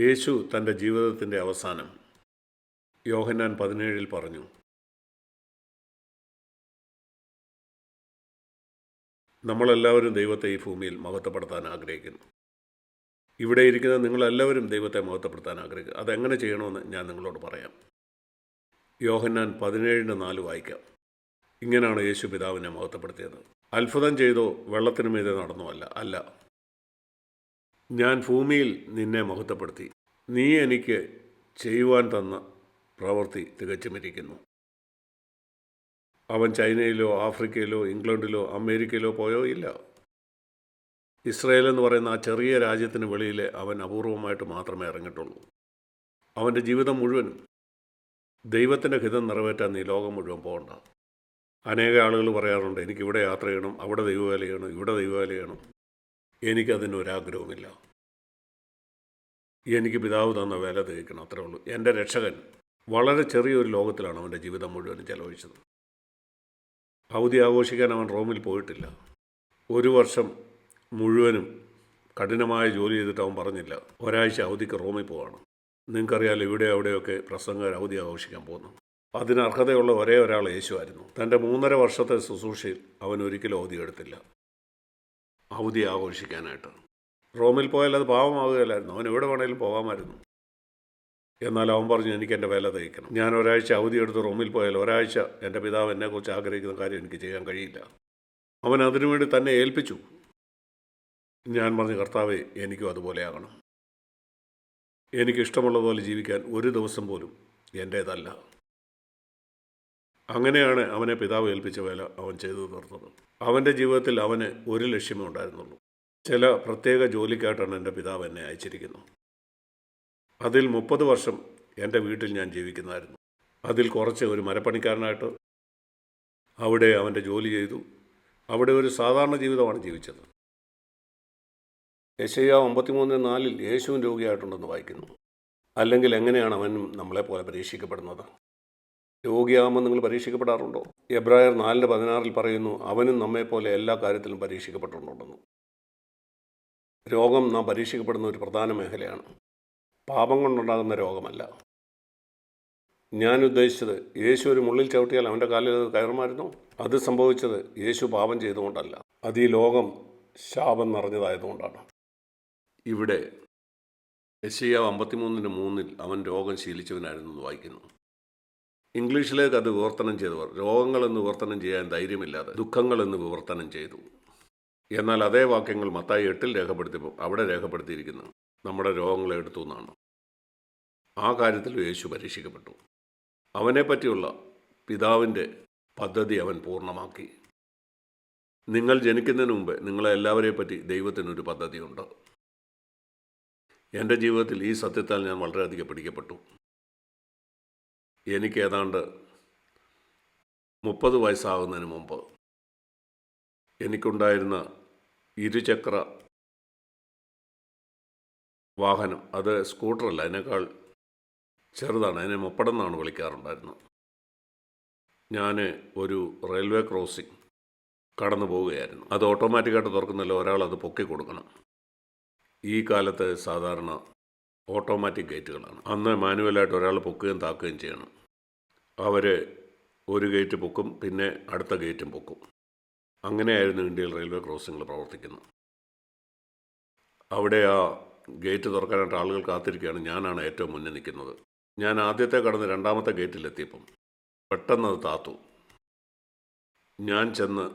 യേശു തന്റെ ജീവിതത്തിന്റെ അവസാനം യോഹന്നാൻ പതിനേഴിൽ പറഞ്ഞു. നമ്മളെല്ലാവരും ദൈവത്തെ ഈ ഭൂമിയിൽ മഹത്വപ്പെടുത്താൻ ആഗ്രഹിക്കുന്നു. ഇവിടെ ഇരിക്കുന്ന നിങ്ങളെല്ലാവരും ദൈവത്തെ മഹത്വപ്പെടുത്താൻ ആഗ്രഹിക്കുന്നു. അതെങ്ങനെ ചെയ്യണമെന്ന് ഞാൻ നിങ്ങളോട് പറയാം. യോഹന്നാൻ പതിനേഴിന്റെ നാല് വായിക്കാം. ഇങ്ങനെയാണ് യേശു പിതാവിനെ മഹത്വപ്പെടുത്തിയത്. അത്ഭുതം ചെയ്തോ വെള്ളത്തിനുമീതെ നടന്നോ അല്ല. അല്ല. ഞാൻ ഭൂമിയിൽ നിന്നെ മഹത്വപ്പെടുത്തി. നീ എനിക്ക് ചെയ്യുവാൻ തന്ന പ്രവൃത്തി തികച്ചുമിരിക്കുന്നു. അവൻ ചൈനയിലോ ആഫ്രിക്കയിലോ ഇംഗ്ലണ്ടിലോ അമേരിക്കയിലോ പോയോ? ഇല്ല. ഇസ്രയേൽ എന്ന് പറയുന്ന ആ ചെറിയ രാജ്യത്തിന് വെളിയിൽ അവൻ അപൂർവമായിട്ട് മാത്രമേ ഇറങ്ങിയിട്ടുള്ളൂ. അവന്റെ ജീവിതം മുഴുവനും ദൈവത്തിന്റെ ഹിതം നിറവേറ്റാൻ നീ ലോകം മുഴുവൻ പോകണ്ട. അനേക ആളുകൾ പറയാറുണ്ട് എനിക്കിവിടെ യാത്ര ചെയ്യണം അവിടെ ദൈവവേല ചെയ്യണം ഇവിടെ ദൈവവേല ചെയ്യണം. എനിക്കതിനൊരാഗ്രഹവുമില്ല. എനിക്ക് പിതാവ് തന്ന വേല തികയ്ക്കണം അത്രേ ഉള്ളൂ. എന്റെ രക്ഷകൻ വളരെ ചെറിയൊരു ലോകത്തിലാണ് അവന്റെ ജീവിതം മുഴുവൻ ചെലവഴിച്ചത്. ഭൗതി ആഘോഷിക്കാൻ അവൻ റോമിൽ പോയിട്ടില്ല. ഒരു വർഷം മുഴുവനും കഠിനമായ ജോലി ചെയ്തിട്ട് അവൻ പറഞ്ഞില്ല ഒരാഴ്ച അവധിക്ക് റോമിൽ പോവാണ്. നിങ്ങൾക്കറിയാലോ ഇവിടെ അവിടെയൊക്കെ പ്രസംഗർ അവധി ആഘോഷിക്കാൻ പോകുന്നു. അതിന് അർഹതയുള്ള ഒരേ ഒരാൾ യേശുവായിരുന്നു. തന്റെ മൂന്നര വർഷത്തെ ശുശ്രൂഷയിൽ അവൻ ഒരിക്കലും അവധി എടുത്തില്ല. അവധി ആഘോഷിക്കാനായിട്ട്. റോമിൽ പോയാൽ അത് പാവമാവുകയല്ലായിരുന്നു. അവൻ എവിടെ വേണേലും പോകാമായിരുന്നു. എന്നാൽ അവൻ പറഞ്ഞു എനിക്ക് എന്റെ വില തയ്ക്കണം. ഞാൻ ഒരാഴ്ച അവധി എടുത്ത് റോമിൽ പോയാൽ ഒരാഴ്ച എന്റെ പിതാവ് എന്നെക്കുറിച്ച് ആഗ്രഹിക്കുന്ന കാര്യം എനിക്ക് ചെയ്യാൻ കഴിയില്ല. അവൻ അതിനുവേണ്ടി തന്നെ ഏൽപ്പിച്ചു. ഞാൻ പറഞ്ഞു കർത്താവെ എനിക്കും അതുപോലെ ആകണം. എനിക്കിഷ്ടമുള്ളതുപോലെ ജീവിക്കാൻ ഒരു ദിവസം പോലും എന്റേതല്ല. അങ്ങനെയാണ് അവനെ പിതാവ് ഏൽപ്പിച്ച വേല അവൻ ചെയ്തു തീർത്തത്. അവന്റെ ജീവിതത്തിൽ അവന് ഒരു ലക്ഷ്യമേ ഉണ്ടായിരുന്നുള്ളൂ. ചില പ്രത്യേക ജോലിക്കായിട്ടാണ് എന്റെ പിതാവ് എന്നെ അയച്ചിരിക്കുന്നത്. അതിൽ മുപ്പത് വർഷം എന്റെ വീട്ടിൽ ഞാൻ ജീവിക്കുന്നതായിരുന്നു അതിൽ കുറച്ച് ഒരു മരപ്പണിക്കാരനായിട്ട് അവിടെ അവന്റെ ജോലി ചെയ്തു. അവിടെ ഒരു സാധാരണ ജീവിതമാണ് ജീവിച്ചത്. യശയ്യ ഒമ്പത്തിമൂന്ന് നാലിൽ യേശുവും രോഗിയായിട്ടുണ്ടെന്ന് വായിക്കുന്നു. അല്ലെങ്കിൽ എങ്ങനെയാണ് അവനും നമ്മളെപ്പോലെ പരീക്ഷിക്കപ്പെടുന്നത്? രോഗിയാകുമ്പോൾ നിങ്ങൾ പരീക്ഷിക്കപ്പെടാറുണ്ടോ? എബ്രായർ നാലിന്റെ പതിനാറിൽ പറയുന്നു അവനും നമ്മെപ്പോലെ എല്ലാ കാര്യത്തിലും പരീക്ഷിക്കപ്പെട്ടിട്ടുണ്ടെന്ന്. രോഗം നാം പരീക്ഷിക്കപ്പെടുന്ന ഒരു പ്രധാന മേഖലയാണ്. പാപം കൊണ്ടുണ്ടാകുന്ന രോഗമല്ല. ഞാൻ ഉദ്ദേശിച്ചത് യേശു ഒരു മുള്ളിൽ ചവിട്ടിയാൽ അവന്റെ കാലിൽ അത് കയറുമായിരുന്നു? അത് സംഭവിച്ചത് യേശു പാപം ചെയ്തുകൊണ്ടല്ല. അത് ഈ ലോകം ശാപം നിറഞ്ഞതായതുകൊണ്ടാണ്. ഇവിടെ യശയ്യ അമ്പത്തിമൂന്നിന് മൂന്നിൽ അവൻ രോഗം ശീലിച്ചവനായിരുന്നു എന്ന് വായിക്കുന്നു. ഇംഗ്ലീഷിലേക്ക് അത് വിവർത്തനം ചെയ്തവർ രോഗങ്ങളെന്ന് വിവർത്തനം ചെയ്യാൻ ധൈര്യമില്ലാതെ ദുഃഖങ്ങളെന്ന് വിവർത്തനം ചെയ്തു. എന്നാൽ അതേ വാക്യങ്ങൾ മത്തായി എട്ടിൽ രേഖപ്പെടുത്തിയപ്പോൾ അവിടെ രേഖപ്പെടുത്തിയിരിക്കുന്നു. നമ്മുടെ രോഗങ്ങളെ എടുത്തു എന്നാണ്. ആ കാര്യത്തിൽ യേശു പരീക്ഷിക്കപ്പെട്ടു. അവനെപ്പറ്റിയുള്ള പിതാവിന്റെ പദ്ധതി അവൻ പൂർണമാക്കി. നിങ്ങൾ ജനിക്കുന്നതിന് മുമ്പ് നിങ്ങളെ എല്ലാവരെയും പറ്റി ദൈവത്തിനൊരു പദ്ധതിയുണ്ട്. എന്റെ ജീവിതത്തിൽ ഈ സത്യത്താൽ ഞാൻ വളരെയധികം പിടിക്കപ്പെട്ടു. എനിക്ക് ഏതാണ്ട് മുപ്പത് വയസ്സാകുന്നതിന് മുമ്പ് എനിക്കുണ്ടായിരുന്ന ഇരുചക്ര വാഹനം. അത് സ്കൂട്ടറല്ല അതിനേക്കാൾ ചെറുതാണ്. അതിനെ മുപ്പടെന്നാണ് വിളിക്കാറുണ്ടായിരുന്നത്. ഞാൻ ഒരു റെയിൽവേ ക്രോസിംഗ് കടന്നു പോവുകയായിരുന്നു. അത് ഓട്ടോമാറ്റിക്കായിട്ട് തുറക്കുന്നില്ല ഒരാൾ അത് പൊക്കി കൊടുക്കണം. ഈ കാലത്ത് സാധാരണ ഓട്ടോമാറ്റിക് ഗേറ്റുകളാണ്. അന്ന് മാനുവലായിട്ട് ഒരാൾ പൊക്കുകയും താക്കുകയും ചെയ്യണം. അവർ ഒരു ഗേറ്റ് പൊക്കും പിന്നെ അടുത്ത ഗേറ്റും പൊക്കും. അങ്ങനെയായിരുന്നു ഇന്ത്യയിൽ റെയിൽവേ ക്രോസിങ്ങൾ പ്രവർത്തിക്കുന്നത്. അവിടെ ആ ഗേറ്റ് തുറക്കാനായിട്ട് ആളുകൾ കാത്തിരിക്കുകയാണ്. ഞാനാണ് ഏറ്റവും മുന്നിൽ നിൽക്കുന്നത്. ഞാൻ ആദ്യത്തെ കടന്ന് രണ്ടാമത്തെ ഗേറ്റിലെത്തിയപ്പം പെട്ടെന്ന് അത് താത്തു. ഞാൻ ചെന്ന്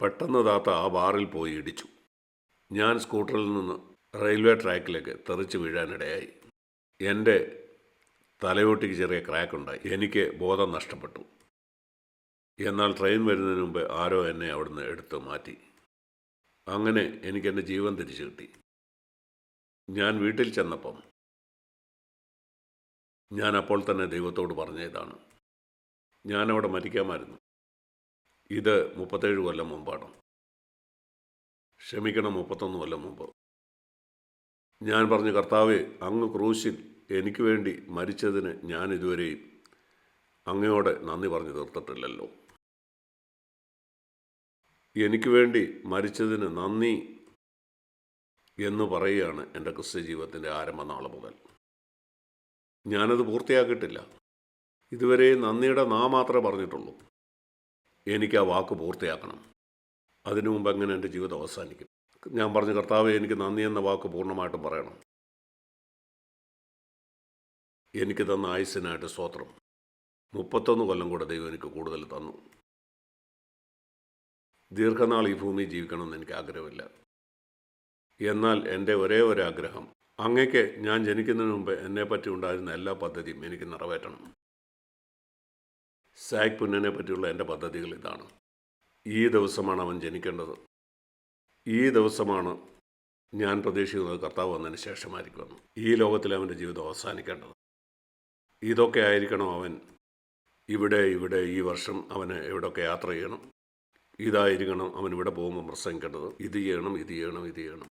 പെട്ടെന്ന് താത്ത ആ ബാറിൽ പോയി ഇടിച്ചു. ഞാൻ സ്കൂട്ടറിൽ നിന്ന് റെയിൽവേ ട്രാക്കിലേക്ക് തെറിച്ച് വീഴാനിടയായി. എന്റെ തലയോട്ടിക്ക് ചെറിയ ക്രാക്ക് ഉണ്ടായി എനിക്ക് ബോധം നഷ്ടപ്പെട്ടു. എന്നാൽ ട്രെയിൻ വരുന്നതിന് മുമ്പ് ആരോ എന്നെ അവിടുന്ന് എടുത്തു മാറ്റി. അങ്ങനെ എനിക്ക് എന്റെ ജീവൻ തിരിച്ചു കിട്ടി. ഞാൻ വീട്ടിൽ ചെന്നപ്പം ഞാൻ അപ്പോൾ തന്നെ ദൈവത്തോട് പറഞ്ഞതാണ്. ഞാനവിടെ മരിക്കാമായിരുന്നു. ഇത് മുപ്പത്തേഴ് കൊല്ലം മുമ്പാണ്. ക്ഷമിക്കണം മുപ്പത്തൊന്ന് കൊല്ലം മുമ്പ്. ഞാൻ പറഞ്ഞു കർത്താവ് അങ്ങ് ക്രൂശിൽ എനിക്ക് വേണ്ടി മരിച്ചതിന് ഞാൻ ഇതുവരെയും അങ്ങയോട് നന്ദി പറഞ്ഞു തീർത്തിട്ടില്ലല്ലോ. എനിക്ക് വേണ്ടി മരിച്ചതിന് നന്ദി എന്ന് പറയുകയാണ് എന്റെ ആരംഭ നാൾ മുതൽ. ഞാനത് പൂർത്തിയാക്കിയിട്ടില്ല. ഇതുവരെ നന്ദിയുടെ നാ മാത്രമേ പറഞ്ഞിട്ടുള്ളൂ. എനിക്ക് ആ വാക്ക് പൂർത്തിയാക്കണം. അതിനു മുമ്പ് എങ്ങനെ എന്റെ ജീവിതം അവസാനിക്കും? ഞാൻ പറഞ്ഞ കർത്താവ് എനിക്ക് നന്ദി എന്ന വാക്ക് പൂർണമായിട്ടും പറയണം. എനിക്ക് തന്ന ആയുസ്സിനായിട്ട് സ്തോത്രം. മുപ്പത്തൊന്ന് കൊല്ലം കൂടെ ദൈവം എനിക്ക് കൂടുതൽ തന്നു. ദീർഘനാൾ ഈ ഭൂമി ജീവിക്കണമെന്ന് എനിക്ക് ആഗ്രഹമില്ല. എന്നാൽ എന്റെ ഒരേ ഒരു ആഗ്രഹം അങ്ങയ്ക്ക് ഞാൻ ജനിക്കുന്നതിന് മുമ്പ് എന്നെപ്പറ്റി ഉണ്ടായിരുന്ന എല്ലാ പദ്ധതിയും എനിക്ക് നിറവേറ്റണം. സാക് പുന്നനെ പറ്റിയുള്ള എന്റെ പദ്ധതികൾ ഇതാണ്. ഈ ദിവസമാണ് അവൻ ജനിക്കേണ്ടത്. ഈ ദിവസമാണ് ഞാൻ പ്രതീക്ഷിക്കുന്നത് കർത്താവ് വന്നതിന് ശേഷമായിരിക്കുമെന്ന് ഈ ലോകത്തിൽ അവന്റെ ജീവിതം അവസാനിക്കേണ്ടത്. ഇതൊക്കെ ആയിരിക്കണം അവൻ ഇവിടെ ഇവിടെ ഈ വർഷം അവന് എവിടെയൊക്കെ യാത്ര ചെയ്യണം. ഇതായിരിക്കണം അവൻ ഇവിടെ പോകുമ്പോൾ പ്രസംഗിക്കേണ്ടത് ഇത് ചെയ്യണം ഇത് ചെയ്യണം ഇത് ചെയ്യണം.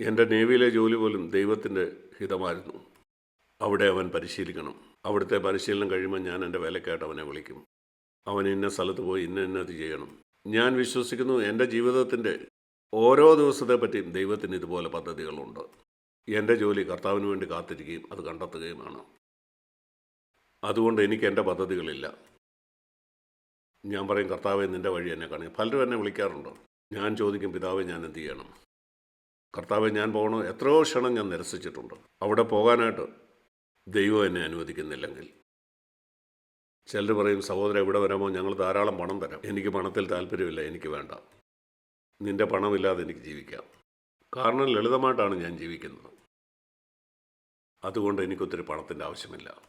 എന്റെ നേവിയിലെ ജോലി പോലും ദൈവത്തിന്റെ ഹിതമായിരുന്നു. അവിടെ അവൻ പരിശീലിക്കണം. അവിടുത്തെ പരിശീലനം കഴിയുമ്പോൾ ഞാൻ എന്റെ വിലക്കായിട്ട് അവനെ വിളിക്കും. അവൻ ഇന്ന സ്ഥലത്ത് പോയി ഇന്ന ഇന്നത് ചെയ്യണം. ഞാൻ വിശ്വസിക്കുന്നു എന്റെ ജീവിതത്തിന്റെ ഓരോ ദിവസത്തെ പറ്റിയും ദൈവത്തിന് ഇതുപോലെ പദ്ധതികളുണ്ട്. എന്റെ ജോലി കർത്താവിന് വേണ്ടി കാത്തിരിക്കുകയും അത് കണ്ടെത്തുകയുമാണ് അതുകൊണ്ട് എനിക്ക് എന്റെ പദ്ധതികളില്ല. ഞാൻ പറയും കർത്താവെ നിന്റെ വഴി എന്നെ കാണുക പലരും എന്നെ വിളിക്കാറുണ്ട്. ഞാൻ ചോദിക്കും പിതാവെ ഞാൻ എന്ത് ചെയ്യണം? കർത്താവെ ഞാൻ പോകണോ? എത്രയോ ക്ഷണം ഞാൻ നിരസിച്ചിട്ടുണ്ട്. അവിടെ പോകാനായിട്ട് ദൈവം എന്നെ അനുവദിക്കുന്നില്ലെങ്കിൽ. ചിലർ പറയും സഹോദരൻ ഇവിടെ വരാമോ? ഞങ്ങൾ ധാരാളം പണം തരാം. എനിക്ക് പണത്തിൽ താല്പര്യമില്ല എനിക്ക് വേണ്ട. നിന്റെ പണമില്ലാതെ എനിക്ക് ജീവിക്കാം. കാരണം ലളിതമായിട്ടാണ് ഞാൻ ജീവിക്കുന്നത്. അതുകൊണ്ട് എനിക്കൊത്തിരി പണത്തിന്റെ ആവശ്യമില്ല.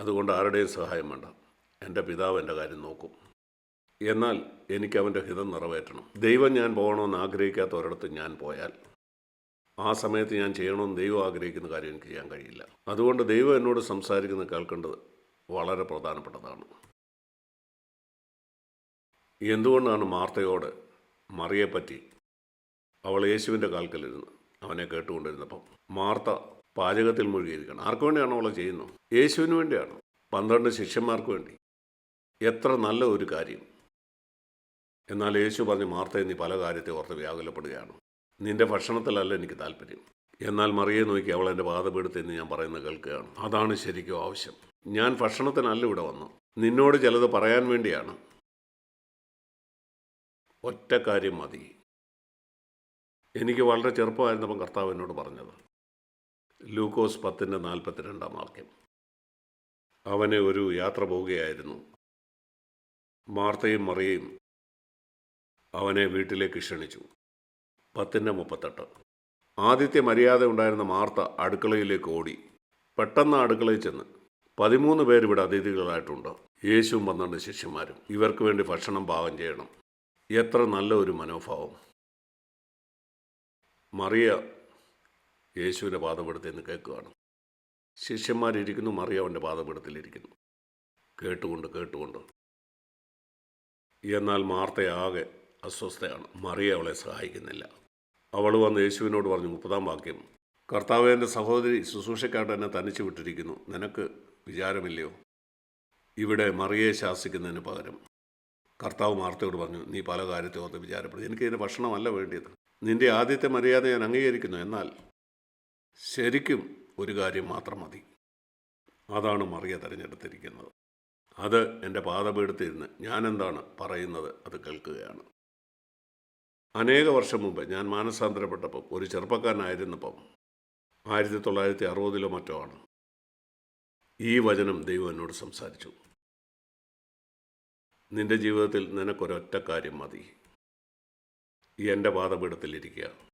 അതുകൊണ്ട് ആരുടെയും സഹായം വേണ്ട. എന്റെ പിതാവ് എന്റെ കാര്യം നോക്കും. എന്നാൽ എനിക്ക് അവന്റെ ഹിതം നിറവേറ്റണം. ദൈവം ഞാൻ പോകണമെന്ന് ആഗ്രഹിക്കാത്ത ഒരിടത്ത് ഞാൻ പോയാൽ ആ സമയത്ത് ഞാൻ ചെയ്യണമെന്ന് ദൈവം ആഗ്രഹിക്കുന്ന കാര്യം എനിക്ക് ചെയ്യാൻ കഴിയില്ല. അതുകൊണ്ട് ദൈവം എന്നോട് സംസാരിക്കുന്നത് കേൾക്കേണ്ടത് വളരെ പ്രധാനപ്പെട്ടതാണ്. എന്തുകൊണ്ടാണ് മാർത്തയോട് മറിയെപ്പറ്റി അവൾ യേശുവിന്റെ കാൽക്കലിരുന്ന് അവനെ കേട്ടുകൊണ്ടിരുന്നപ്പം? മാർത്ത പാചകത്തിൽ മുഴുകിയിരിക്കണം. ആർക്കു വേണ്ടിയാണ് അവളെ ചെയ്യുന്നത്? യേശുവിന് വേണ്ടിയാണ്? പന്ത്രണ്ട് ശിഷ്യന്മാർക്ക് വേണ്ടി. എത്ര നല്ല ഒരു കാര്യം. എന്നാൽ യേശു പറഞ്ഞ് മാർത്തയെ നീ പല കാര്യത്തെ ഓർത്ത് വ്യാകുലപ്പെടുകയാണ്. നിന്റെ ഭക്ഷണത്തിലല്ല എനിക്ക് താല്പര്യം. എന്നാൽ മറിയെ നോക്കി അവൾ എന്റെ പാതപീഠത്തെ എന്ന് ഞാൻ പറയുന്നത് കേൾക്കുകയാണ്. അതാണ് ശരിക്കും ആവശ്യം. ഞാൻ ഭക്ഷണത്തിനല്ല ഇവിടെ വന്നു. നിന്നോട് ചിലത് പറയാൻ വേണ്ടിയാണ്. ഒറ്റ കാര്യം മതി. എനിക്ക് വളരെ ചെറുപ്പമായിരുന്നപ്പം കർത്താവ് എന്നോട് പറഞ്ഞത് ലൂക്കോസ് പത്തിന്റെ നാൽപ്പത്തിരണ്ടാം വാക്യം. അവനെ ഒരു യാത്ര പോവുകയായിരുന്നു. മാർത്തയും മറിയയും അവനെ വീട്ടിലേക്ക് ക്ഷണിച്ചു. പത്തിന്റെ മുപ്പത്തെട്ട്. ആദ്യത്തെ മര്യാദ ഉണ്ടായിരുന്ന മാർത്ത അടുക്കളയിലേക്ക് ഓടി. പെട്ടെന്ന് അടുക്കളയിൽ ചെന്ന് പതിമൂന്ന് പേർ ഇവിടെ അതിഥികളായിട്ടുണ്ട്. യേശുവും പന്ത്രണ്ട് ശിഷ്യന്മാരും. ഇവർക്ക് വേണ്ടി ഭക്ഷണം പാകം ചെയ്യണം. എത്ര നല്ല ഒരു മനോഭാവം. മറിയ യേശുവിന്റെ പാദപീഠത്തിൽ നിന്ന് കേൾക്കുകയാണ്. ശിഷ്യന്മാരിരിക്കുന്നു മറിയ അവന്റെ പാദപീഠത്തിലിരിക്കുന്നു. കേട്ടുകൊണ്ട് കേട്ടുകൊണ്ട് എന്നാൽ മാർത്തയാകെ അസ്വസ്ഥയാണ്. മറിയ അവളെ സഹായിക്കുന്നില്ല. അവൾ വന്ന് യേശുവിനോട് പറഞ്ഞു മുപ്പതാം വാക്യം. കർത്താവ് എന്റെ സഹോദരി ശുശ്രൂഷക്കാട്ട് എന്നെ തനിച്ചു വിട്ടിരിക്കുന്നു. നിനക്ക് വിചാരമില്ലയോ? ഇവിടെ മറിയെ ശാസിക്കുന്നതിന് പകരം. കർത്താവ് മാർത്തയോട് പറഞ്ഞു നീ പല കാര്യത്തെ ഓർത്ത് വിചാരപ്പെടും എനിക്ക് ഇതിന്റെ ഭക്ഷണമല്ല വേണ്ടിയത്. നിന്റെ ആദ്യത്തെ മര്യാദ ഞാൻ അംഗീകരിക്കുന്നു. എന്നാൽ ശരിക്കും ഒരു കാര്യം മാത്രം മതി. അതാണ് മറിയ തിരഞ്ഞെടുത്തിരിക്കുന്നത്. അത് എന്റെ പാതപീഠത്തിരുന്ന് ഞാനെന്താണ് പറയുന്നത് അത് കേൾക്കുകയാണ്. അനേക വർഷം മുമ്പ് ഞാൻ മാനസാന്തരപ്പെട്ടപ്പം ഒരു ചെറുപ്പക്കാരനായിരുന്നപ്പം ആയിരത്തി തൊള്ളായിരത്തി അറുപതിലോ മറ്റോ ആണ്. ഈ വചനം ദൈവം എന്നോട് സംസാരിച്ചു. നിന്റെ ജീവിതത്തിൽ നിനക്കൊരൊറ്റ കാര്യം മതി. എന്റെ പാതപീഠത്തിലിരിക്കുക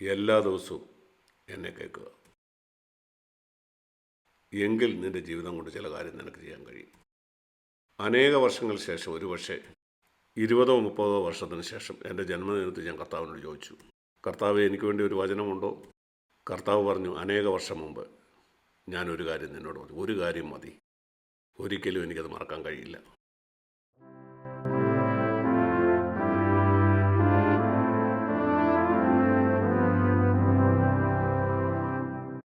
എല്ലാ ദിവസവും എന്നെ കേൾക്കുക. എങ്കിൽ നിന്റെ ജീവിതം കൊണ്ട് ചില കാര്യം നിനക്ക് ചെയ്യാൻ കഴിയും. അനേക വർഷങ്ങൾ ശേഷം ഒരുപക്ഷെ ഇരുപതോ മുപ്പതോ വർഷത്തിന് ശേഷം എന്റെ ജന്മദിനത്തിൽ ഞാൻ കർത്താവിനോട് ചോദിച്ചു. കർത്താവ് എനിക്ക് വേണ്ടി ഒരു വചനമുണ്ടോ? കർത്താവ് പറഞ്ഞു അനേക വർഷം മുമ്പ് ഞാനൊരു കാര്യം നിന്നോട് പറഞ്ഞു. ഒരു കാര്യം മതി. ഒരിക്കലും എനിക്കത് മറക്കാൻ കഴിയില്ല.